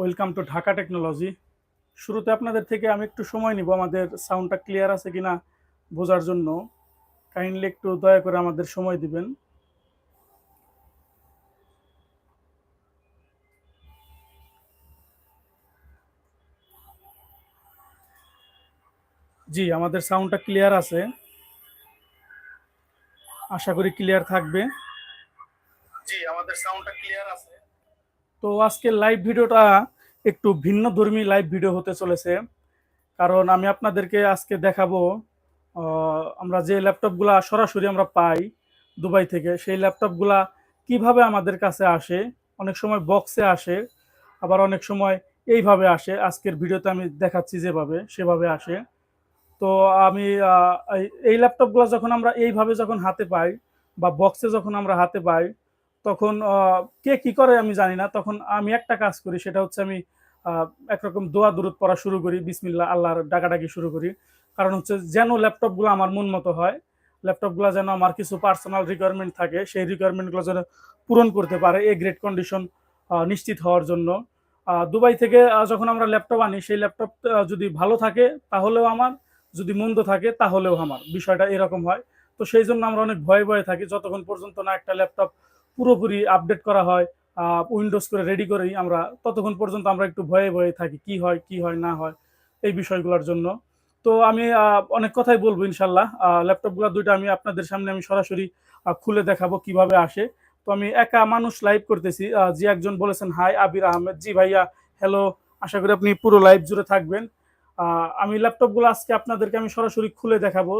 Welcome to Dhaka technology. শুরুতে আপনাদের থেকে আমি একটু সময় নিব, আমাদের সাউন্ডটা ক্লিয়ার আছে কিনা বোঝার জন্য। কাইন্ডলি একটু দয়া করে আমাদের সময় দিবেন। জি, আমাদের সাউন্ডটা ক্লিয়ার আছে। আশা করি ক্লিয়ার থাকবে। জি, আমাদের সাউন্ডটা ক্লিয়ার আছে। তো আজকের লাইভ ভিডিওটা একটু ভিন্ন ধর্মী লাইভ ভিডিও হতে চলেছে। কারণ আমি আপনাদেরকে আজকে দেখাবো আমরা যে ল্যাপটপগুলা সরাসরি আমরা পাই দুবাই থেকে, সেই ল্যাপটপগুলা কীভাবে আমাদের কাছে আসে, অনেক সময় বক্সে আসে, আবার অনেক সময় এইভাবে আসে। আজকের ভিডিওতে আমি দেখাচ্ছি যেভাবে, সেভাবে আসে। তো আমি এই- ল্যাপটপগুলো যখন আমরা এইভাবে যখন হাতে পাই বা বক্সে যখন আমরা হাতে পাই তখন কে কি করে আমি জানি না। তখন আমি একটা কাজ করি, সেটা হচ্ছে আমি একরকম দোয়া দূরত পড়া শুরু করি বিসমিল্লা আল্লাহর ডাকাডাকি শুরু করি। কারণ হচ্ছে যেন ল্যাপটপগুলো আমার মন মতো হয়, ল্যাপটপগুলো যেন আমার কিছু পার্সোনাল রিকোয়ারমেন্ট থাকে, সেই রিকোয়ারমেন্টগুলো যেন পূরণ করতে পারে এই গ্রেট কন্ডিশন নিশ্চিত হওয়ার জন্য। দুবাই থেকে যখন আমরা ল্যাপটপ আনি, সেই ল্যাপটপ যদি ভালো থাকে, তাহলেও আমার, যদি মন্দ থাকে, তাহলেও আমার। বিষয়টা এরকম হয়। তো সেই জন্য আমরা অনেক ভয়ে ভয়ে থাকি, যতক্ষণ পর্যন্ত না একটা ল্যাপটপ পুরোপুরি আপডেট করা হয় উইন্ডোজ করে রেডি করেই আমরা ততক্ষণ পর্যন্ত আমরা একটু ভয়ে ভয়ে থাকি, কি হয় কি হয়, না হয়, এই বিষয়গুলোর জন্য। তো আমি অনেক কথাই বলব ইনশাল্লাহ। ল্যাপটপগুলো দুইটা আমি আপনাদের সামনে আমি সরাসরি খুলে দেখাবো কীভাবে আসে। তো আমি একা মানুষ লাইভ করতেছি। যে একজন বলেছেন হাই আবির আহমেদ। জি ভাইয়া হ্যালো আশা করি আপনি পুরো লাইভ জুড়ে থাকবেন। আমি ল্যাপটপগুলো আজকে আপনাদেরকে আমি সরাসরি খুলে দেখাবো।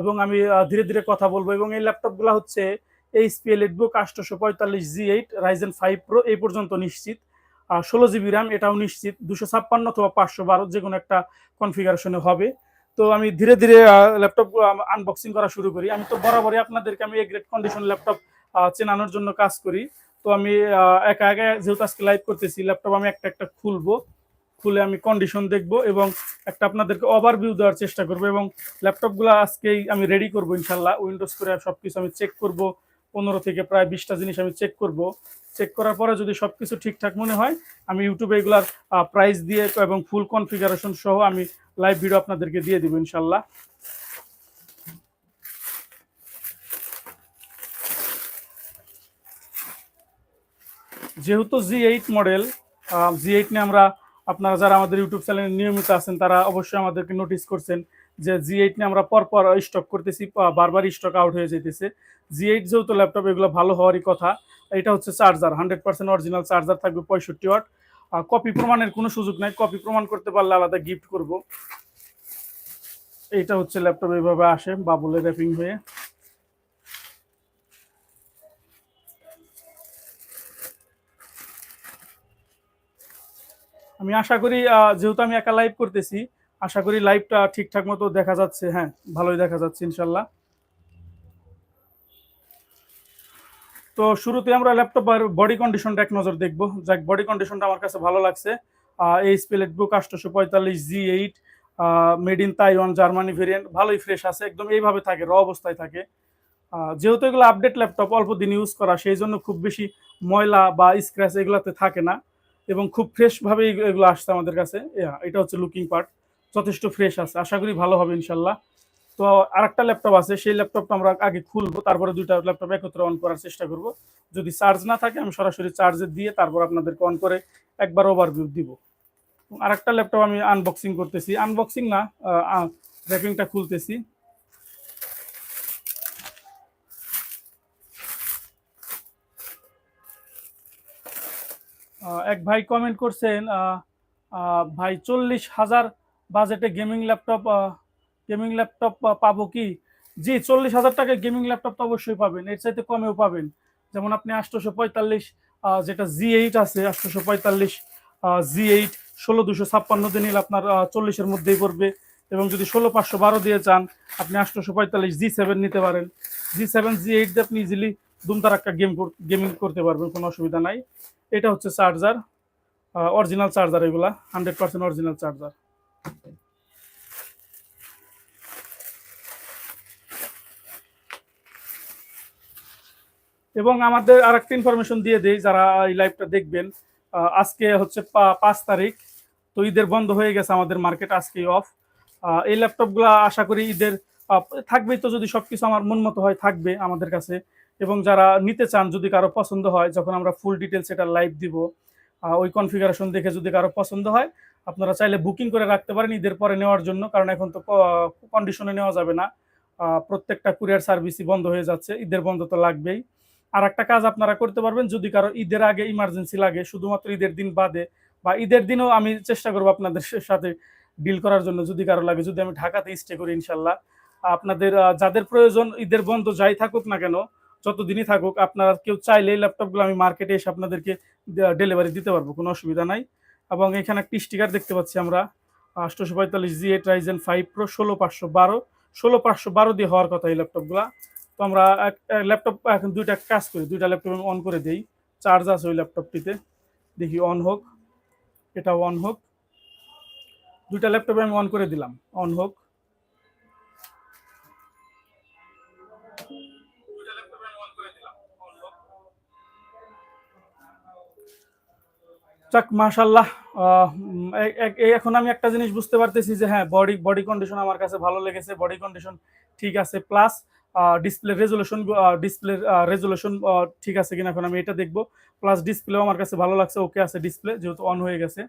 এবং আমি ধীরে ধীরে কথা বলব। এবং এই ল্যাপটপগুলো হচ্ছে এইচপি এলিটবুক আটশোশো পঁয়তাল্লিশ G eight Ryzen five pro এই পর্যন্ত নিশ্চিত। ষোলো জিবি র্যাম এটাও নিশ্চিত। দুশো ছাপ্পান্ন অথবা পাঁচশো বারো যে কোনো একটা কনফিগারেশনে হবে। তো আমি ধীরে ধীরে ল্যাপটপ আনবক্সিং করা শুরু করি। আমি তো বরাবরই আপনাদেরকে আমি এই গ্রেট কন্ডিশন ল্যাপটপ চেনানোর জন্য কাজ করি। তো আমি একা একা যেহেতু আজকে লাইভ করতেছি ল্যাপটপ আমি একটা একটা খুলবো। খুলে আমি কন্ডিশন দেখব এবং একটা আপনাদেরকে ওভারভিউ দেওয়ার চেষ্টা করব এবং ল্যাপটপগুলো আজকেই আমি রেডি করব, ইনশাল্লাহ। উইন্ডোজ করে সব কিছু আমি চেক করব। পনেরো থেকে প্রায় বিশটা জিনিস আমি চেক করব। চেক করার পরে যদি সব কিছু ঠিকঠাক মনে হয়, আমি ইউটিউবে এগুলার প্রাইস দিয়ে এবং ফুল কনফিগারেশন সহ আমি লাইভ ভিডিও আপনাদেরকে দিয়ে দিব ইনশাল্লাহ। যেহেতু G eight model G eight নিয়ে আমরা আপনারা যারা আমাদের ইউটিউব চ্যানেলে নিয়মিত আছেন, তারা অবশ্যই আমাদেরকে নোটিস করছেন যে জি এইট নিয়ে আমরা পরপর স্টক করতেছি বারবার স্টক আউট হয়ে যেতেছে জি এইট যেহেতু ল্যাপটপ এগুলো ভালো হওয়ারই কথা, এটা হচ্ছে charger hundred percent original charger থাকবে পঁয়ষট্টি ওয়াট কপি প্রমাণের কোনো সুযোগ নাই কপি প্রমাণ করতে পারলে আলাদা গিফট করব। এইটা হচ্ছে ল্যাপটপ এইভাবে আসে বাবুলে র্যাপিং হয়ে। আমি আশা করি যেহেতু আমি একা লাইভ করতেছি আশা করি লাইভটা ঠিকঠাক মতো দেখা যাচ্ছে হ্যাঁ ভালোই দেখা যাচ্ছে, ইনশাল্লাহ। তো শুরুতে আমরা ল্যাপটপের বডি কন্ডিশনটা এক নজর দেখব। যাক বডি কন্ডিশনটা আমার কাছে ভালো লাগছে। এই স্পেলেট বুক আটশোশো পঁয়তাল্লিশ G eight made in Taiwan Germany variant ভালোই ফ্রেশ আছে, একদম এইভাবে থাকে র অবস্থায় থাকে। যেহেতু এগুলো আপডেট ল্যাপটপ অল্প দিন ইউজ করা, সেই জন্য খুব বেশি ময়লা বা স্ক্র্যাচ এগুলোতে থাকে না। এবং খুব ফ্রেশভাবে এগুলো আসছে আমাদের কাছে। এটা হচ্ছে লুকিং পার্ট যথেষ্ট ফ্রেশ আছে। আশা করি ভালো হবে ইনশাল্লাহ। তো আরেকটা ল্যাপটপ আছে, সেই ল্যাপটপটা আমরা আগে খুলবো, তারপরে দুইটা ল্যাপটপ একত্রে অন করার চেষ্টা করব। যদি চার্জ না থাকে, আমি সরাসরি চার্জে দিয়ে তারপর আপনাদেরকে অন করে একবার ওভারভিউ দিব। আরেকটা ল্যাপটপ আমি আনবক্সিং করতেছি। আনবক্সিং না র্যাপিংটা খুলতেছি। এক ভাই কমেন্ট করছেন ভাই চল্লিশ হাজার বাজেটে গেমিং ল্যাপটপ গেমিং ল্যাপটপ পাবো কি? জি, চল্লিশ হাজার টাকায় গেমিং ল্যাপটপ তো অবশ্যই পাবেন। এর চাইতে কমেও পাবেন। যেমন আপনি আটশোশো পঁয়তাল্লিশ যেটা জি এইট আছে আটশোশো পঁয়তাল্লিশ জি এইট ষোলো দুশো ছাপ্পান্ন দিয়ে নিলে আপনার চল্লিশের মধ্যেই পড়বে। এবং যদি ষোলো পাঁচশো বারো দিয়ে চান, আপনি আটশোশো পঁয়তাল্লিশ জি সেভেন নিতে পারেন। জি সেভেন জি এইট দিয়ে আপনি ইজিলি দুমতার একটা গেম গেমিং করতে পারবেন, কোনো অসুবিধা নাই। এটা হচ্ছে চার্জার অরিজিনাল চার্জার এগুলা হান্ড্রেড পার্সেন্ট অরিজিনাল চার্জার এবং আমাদের আরেকটা ইনফরমেশন দিয়ে দেই, যারা এই লাইভটা দেখবেন আজকে হচ্ছে পাঁচ তারিখ, তো ঈদের বন্ধ হয়ে গেছে, আমাদের মার্কেট আজকেই অফ এই ল্যাপটপগুলো আশা করি ঈদের থাকবেই তো যদি সব কিছু আমার মন মতো হয়, থাকবে আমাদের কাছে। এবং যারা নিতে চান, যদি কারও পছন্দ হয়, যখন আমরা ফুল ডিটেলস এটা লাইভ দিব ওই কনফিগারেশন দেখে যদি কারও পছন্দ হয়, আপনারা চাইলে বুকিং করে রাখতে পারেন ঈদের পরে নেওয়ার জন্য, কারণ এখন তো কন্ডিশনে নেওয়া যাবে না। প্রত্যেকটা কুরিয়ার সার্ভিসই বন্ধ হয়ে যাচ্ছে, ঈদের বন্ধ তো লাগবেই। আর একটা কাজ আপনারা করতে পারবেন, যদি কারও ঈদের আগে ইমার্জেন্সি লাগে, শুধুমাত্র ঈদের দিন বাদে, বা ঈদের দিনও আমি চেষ্টা করব আপনাদের সাথে ডিল করার জন্য, যদি কারও লাগে, যদি আমি ঢাকাতে স্টে করি ইনশাল্লাহ। আপনাদের যাদের প্রয়োজন, ঈদের বন্ধ যাই থাকুক না কেন, যতদিনই থাকুক, আপনারা কেউ চাইলে এই ল্যাপটপগুলো আমি মার্কেটে এসে আপনাদেরকে ডেলিভারি দিতে পারব, কোনো অসুবিধা নাই। এবং এখানে একটি স্টিকার দেখতে পাচ্ছি আমরা, আটশোশো পঁয়তাল্লিশ G eight Ryzen five pro ষোলো পাঁচশো বারো, ষোলো পাঁচশো বারো দিয়ে হওয়ার কথা এই ল্যাপটপগুলা তো আমরা ল্যাপটপ এখন দুইটা কাজ করি, দুইটা ল্যাপটপ অন করে দিই। চার্জ আছে ওই ল্যাপটপটিতে দেখি অন হোক, এটা অন হোক। দুইটা ল্যাপটপে আমি অন করে দিলাম অন হোক। যাক মাশাল্লাহ এখন আমি একটা জিনিস বুঝতে পারতেছি যে হ্যাঁ বডি বডি কন্ডিশন আমার কাছে ভালো লেগেছে বডি কন্ডিশন ঠিক আছে plus display resolution display resolution ঠিক আছে কিনা এখন আমি এটা দেখব। প্লাস ডিসপ্লেও আমার কাছে ভালো লাগছে ওকে আছে ডিসপ্লে যেহেতু অন হয়ে গেছে।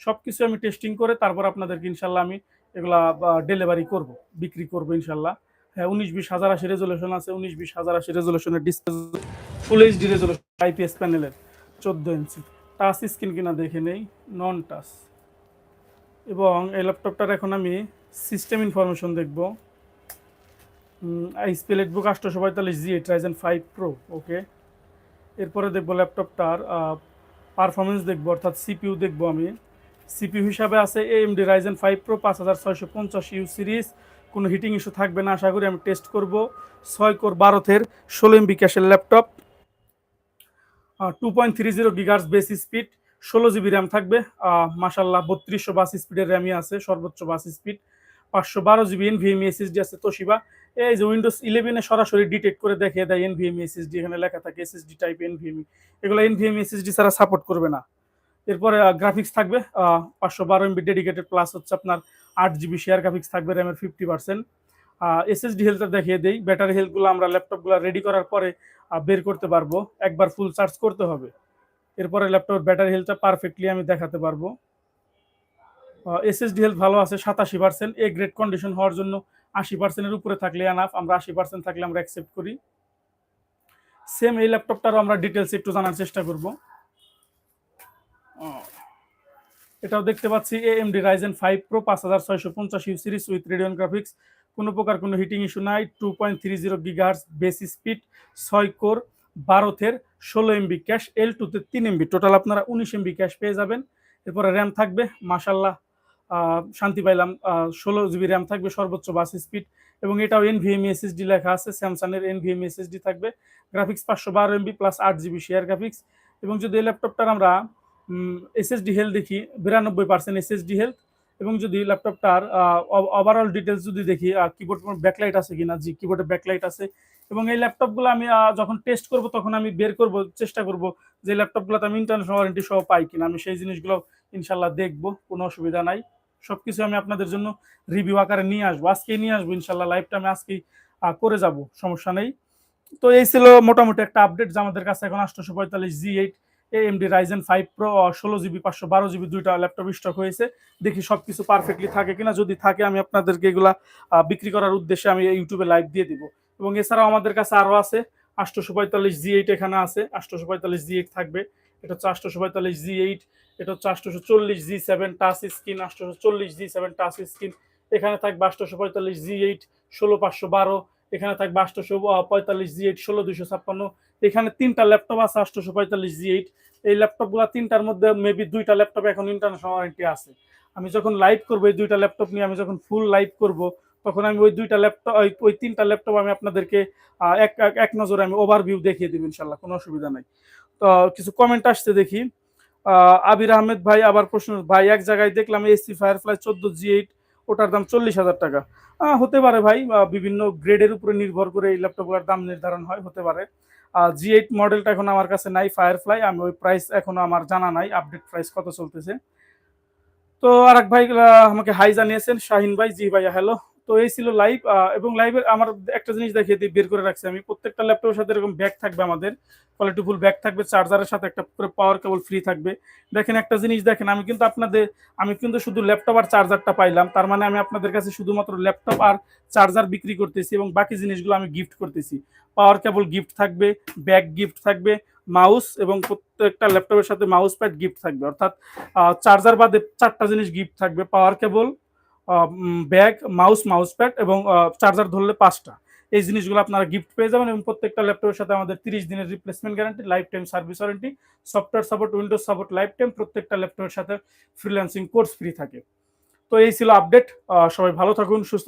সব কিছু আমি টেস্টিং করে তারপর আপনাদেরকে ইনশাল্লাহ আমি এগুলা ডেলিভারি করব, বিক্রি করব ইনশাল্লাহ। হ্যাঁ উনিশ বিশ হাজার আশি রেজুলেশন আছে, উনিশ বিশ হাজার আশি রেজুলেশনের display full HD resolution IPS প্যানেলের চোদ্দ ইঞ্চি টাচ স্ক্রিন কিনা দেখে নেই নন টাচ এবং এই ল্যাপটপটার এখন আমি সিস্টেম ইনফরমেশন দেখব। আইসপি বুক আটশোশো পঁয়তাল্লিশ G eight Ryzen five pro okay এরপরে দেখব ল্যাপটপটার পারফরমেন্স দেখব, অর্থাৎ সিপিইউ দেখব আমি। সিপিইউ হিসাবে আছে A M AMD Ryzen five pro পাঁচ হাজার ছয়শো পঞ্চাশ ইউ সিরিজ কোনো হিটিং ইস্যু থাকবে না, আশা করি আমি টেস্ট করব। ছয় কোর বারোথের ষোলো এমবি ক্যাশের laptop. Two point three zero gigahertz base speed ষোলো জিবি র্যাম থাকবে। মাসাল্লাহ বত্রিশশো বাস স্পিডের র্যামই আছে, সর্বোচ্চ বাস স্পিড পাঁচশো বারো জিবি এনভিএমই এসএসডি আছে তোশিবা এই যে উইন্ডোজ ইলেভেনে সরাসরি ডিটেক্ট করে দেখিয়ে দেয় এনভিএমই এসএসডি এখানে লেখা থাকে এসএসডি টাইপ এনভিএমই এগুলো এনভিএমই এসএসডি ছাড়া সাপোর্ট করবে না। এরপরে গ্রাফিক্স থাকবে পাঁচশো বারো এমবি ডেডিকেটেড প্লাস হচ্ছে আপনার আট জিবি শেয়ার গ্রাফিক্স থাকবে র্যামের ফিফটি পার্সেন্ট এসএসডি হেলথটা দেখিয়ে দেই। ব্যাটারি হেলথগুলো আমরা ল্যাপটপগুলো রেডি করার পরে বের করতে পারব। একবার ফুল চার্জ করতে হবে। এরপরে ল্যাপটপের ব্যাটারি হেলথটা পারফেক্টলি আমি দেখাতে পারব। এসএসডি হেলথ ভালো আছে সাতাশি পার্সেন্ট এ গ্রেড কন্ডিশন হওয়ার জন্য আশি পার্সেন্টের উপরে থাকলে আনাফ আমরা আশি পার্সেন্ট থাকলে আমরা অ্যাকসেপ্ট করি। সেম এই ল্যাপটপটারও আমরা ডিটেলস একটু জানার চেষ্টা করব। এটাও দেখতে পাচ্ছি A M AMD Ryzen five pro পাঁচ হাজার ছয়শো পঞ্চাশ U series with Radeon graphics কোনো প্রকার কোনো হিটিং ইস্যু নাই two point three zero gigahertz base speed ছয় কোর বারোথের ষোলো এমবি ক্যাশ এল টুতে তিন এমবি টোটাল আপনারা উনিশ এমবি ক্যাশ পেয়ে যাবেন। এরপরে র্যাম থাকবে মাসাল্লাহ শান্তি পাইলাম। ষোলো জিবি র্যাম থাকবে, সর্বোচ্চ বাস স্পিড এবং এটাও এন এনভিএমই এসএসডি লেখা আছে স্যামসাংয়ের এনভিএমই এসএসডি থাকবে। গ্রাফিক্স পাঁচশো বারো এমবি প্লাস আট জিবি শেয়ার গ্রাফিক্স এবং যদি এই ল্যাপটপটার আমরা এসএসডি হেলথ দেখি, বিরানব্বই পার্সেন্ট এসএসডি হেলথ এবং যদি ল্যাপটপটার ওভারঅল ডিটেলস যদি দেখি কিবোর্ড ব্যাকলাইট আছে কিনা, জি কিবোর্ডে ব্যাকলাইট আছে এবং এই ল্যাপটপগুলো আমি যখন টেস্ট করব তখন আমি বের করব, চেষ্টা করব যে ল্যাপটপগুলোতে আমি ইন্টারন্যাশনাল ওয়ারেন্টি সহ পাই কিনা। আমি সেই জিনিসগুলো ইনশাল্লাহ দেখব, কোনো অসুবিধা নাই। সব কিছু আমি আপনাদের জন্য রিভিউ আকারে নিয়ে আসব। আজকেই নিয়ে আসব, ইনশাল্লাহ লাইভটা আমি আজকেই করে যাব, সমস্যা নেই। তো এই ছিল মোটামুটি একটা আপডেট যে আমাদের কাছে এখন আটশোশো পঁয়তাল্লিশ G eight AMD Ryzen five pro ষোলো জিবি পাঁচশো বারো জিবি দুইটা ল্যাপটপ স্টক হয়েছে। দেখি সব কিছু পারফেক্টলি থাকে কিনা। যদি থাকে, আমি আপনাদেরকে এগুলা বিক্রি করার উদ্দেশ্যে আমি ইউটিউবে লাইভ দিয়ে দিব। এবং এছাড়াও আমাদের কাছে আরও আছে আটশোশো পঁয়তাল্লিশ জি এইট এখানে আছে আটশোশো পঁয়তাল্লিশ জি এইট থাকবে। এটা হচ্ছে আটশোশো পঁয়তাল্লিশ জি এইট, এটা হচ্ছে আটশোশো চল্লিশ জি সেভেন টাচ স্ক্রিন আটশোশো চল্লিশ জি সেভেন টাচ স্ক্রিন। এখানে থাকবে আটশোশো পঁয়তাল্লিশ জি এইট, ষোলো পাঁচশো বারো। এখানে থাকবে আটশোশো পঁয়তাল্লিশ জি এইট, ষোলো দুশো ছাপ্পান্ন। এখানে তিনটা ল্যাপটপ আছে আটশোশো পঁয়তাল্লিশ জি এইট। এই ল্যাপটপগুলো তিনটার মধ্যে মেবি দুইটা ল্যাপটপ এখন ইন্টারন্যাশনাল ওয়ারেন্টি আছে। আমি যখন লাইভ করব এই দুইটা ল্যাপটপ নিয়ে, আমি যখন ফুল লাইভ করব, তখন আমি ওই দুইটা ল্যাপটপ, ওই তিনটা ল্যাপটপ আমি আপনাদেরকে এক এক নজরে আমি ওভারভিউ দেখিয়ে দেবো ইনশাল্লাহ, কোনো অসুবিধা নাই। তো কিছু কমেন্ট আসছে দেখি। আবির আহমেদ ভাই আবার প্রশ্ন, ভাই, এক জায়গায় দেখলাম এসি ফায়ারফ্লাই চোদ্দ জি এইট ওটার দাম চল্লিশ হাজার টাকা। হতে পারে ভাই বিভিন্ন গ্রেডের উপরে নির্ভর করে এই ল্যাপটপগুলোর দাম নির্ধারণ হয়, হতে পারে। জি এইট মডেলটা এখন আমার কাছে নাই ফায়ারফ্লাই আমি ওই প্রাইস এখনও আমার জানা নাই আপডেট প্রাইস কত চলতেছে। তো আরেক ভাই আমাকে হাই জানিয়েছেন, শাহিন ভাই, জি ভাইয়া হ্যালো তো এই ছিল লাইভ এবং লাইভের আমার একটা জিনিস দেখিয়ে দিই, বের করে রাখছি আমি। প্রত্যেকটা ল্যাপটপের সাথে এরকম ব্যাগ থাকবে আমাদের। কোয়ালিটি ফুল ব্যাগ থাকবে চার্জারের সাথে একটা করে পাওয়ার কেবল ফ্রি থাকবে। দেখেন একটা জিনিস, দেখেন আমি কিন্তু আপনাদের, আমি কিন্তু শুধু ল্যাপটপ আর চার্জারটা পাইলাম। তার মানে আমি আপনাদের কাছে শুধুমাত্র ল্যাপটপ আর চার্জার বিক্রি করতেছি এবং বাকি জিনিসগুলো আমি গিফট করতেছি। পাওয়ার কেবল গিফট থাকবে ব্যাগ গিফট থাকবে মাউস এবং প্রত্যেকটা ল্যাপটপের সাথে মাউস প্যাড গিফট থাকবে। অর্থাৎ চার্জার বাদে চারটা জিনিস গিফট থাকবে। Power cable bag, mouse mouse pad এবং চার্জার ধরলে পাঁচটা। এই জিনিসগুলো আপনারা গিফট পেয়ে যাবেন এবং প্রত্যেকটা ল্যাপটপের সাথে আমাদের তিরিশ দিনের replacement guarantee lifetime service warranty software support Windows support lifetime প্রত্যেকটা ল্যাপটপের সাথে ফ্রিল্যান্সিং কোর্স ফ্রি থাকে। তো এই ছিল আপডেট সবাই ভালো থাকুন, সুস্থ